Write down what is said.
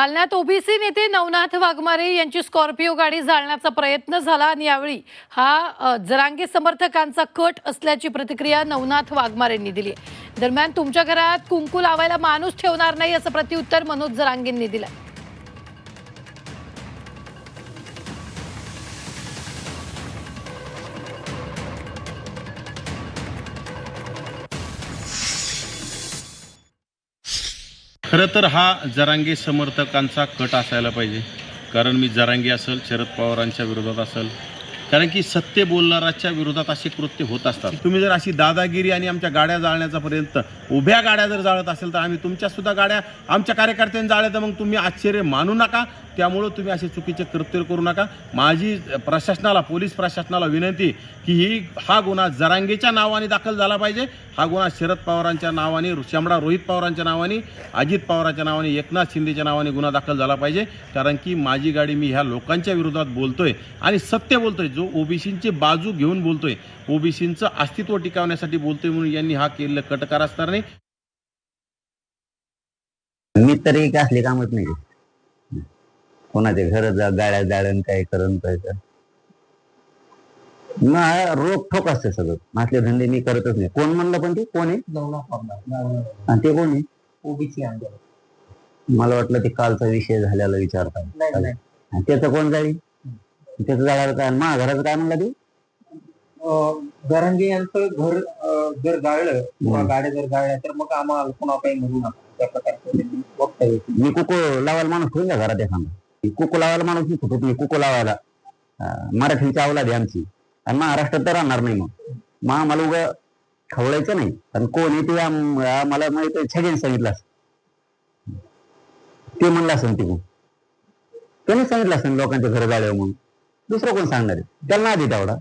जालन्यात ओबीसी नेते नवनाथ वाघमारे यांची स्कॉर्पिओ गाडी जाळण्याचा प्रयत्न झाला आणि यावेळी हा जरांगे समर्थकांचा कट असल्याची प्रतिक्रिया नवनाथ वाघमारेंनी दिली आहे. दरम्यान तुमच्या घरात कुंकू लावायला माणूस ठेवणार नाही असं प्रत्युत्तर मनोज जरांगेंनी दिलं खरं तर हा जरांगे समर्थकांचा कट असायला पाहिजे. कारण मी जरांगे असेल शरद पवारांच्या विरोधात असेल कारण की सत्य बोलणाराच्या विरोधात असे कृत्य होत असतात. तुम्ही जर अशी दादागिरी आणि आमच्या गाड्या जाळण्याचा पर्यंत उभ्या गाड्या जर जाळत असेल तर आम्ही तुमच्या सुद्धा गाड्या आमच्या कार्यकर्त्यांनी जाळल्या तर मग तुम्ही आश्चर्य मानू नका. त्यामुळं तुम्ही असे चुकीचे कृत्य करू नका. माझी प्रशासनाला पोलीस प्रशासनाला विनंती की ही हा गुन्हा जरांगेच्या नावाने दाखल झाला पाहिजे. हा गुन्हा शरद पवारांच्या नावाने शामडा रोहित पवारांच्या नावाने अजित पवारांच्या नावाने एकनाथ शिंदेच्या नावाने गुन्हा दाखल झाला पाहिजे. कारण की माझी गाडी मी ह्या लोकांच्या विरोधात बोलतोय आणि सत्य बोलतोय. जो ओबीसींची बाजू घेऊन बोलतोय ओबीसींचं अस्तित्व टिकवण्यासाठी बोलतोय म्हणून यांनी हा केलेलं कटकार असणार नाही. मी तरी काय असले कामच नाही कोणाचे घर जा गाड्या जाळण काय करण काय मग रोख ठोक असते सगळं. असले धंदे मी करतच नाही. कोण म्हणलं पण ते? कोण आहे? आणि ते कोण आहे? ओबीसी मला वाटलं ते कालचा विषय झालेला विचारता नाही नाही. आणि त्याचं कोण जाईल? त्याचं जाळायला काय मा घराचं काय म्हणलं ते? अं, गरंगे यांचं घर अं, जर जाळलं किंवा. गाड्या जर जाळल्या तर मग आम्हाला काही म्हणू नका. त्या प्रकारचं त्यांनी वक्तव्य केलं. मी कुको लावायला माणूस ठेवून द्या घरात एखादा. कुको लावायला माणूस मी फुटत नाही कुको लावायला. अं, मराठीची अवलाद आहे आमची. आणि महाराष्ट्रात तर राहणार नाही मग. मग आम्हाला उगा खवळायचं नाही. आणि कोण आहे ते आम- आम्हाला माहीत आहे छगेन सांगितलं असं ते म्हणलं असं ते त्याने सांगितलं असं लोकांच्या घर जाळ्यावर म्हणून. दुसरं कोण सांगणार आहे? त्याला आधी तेवढा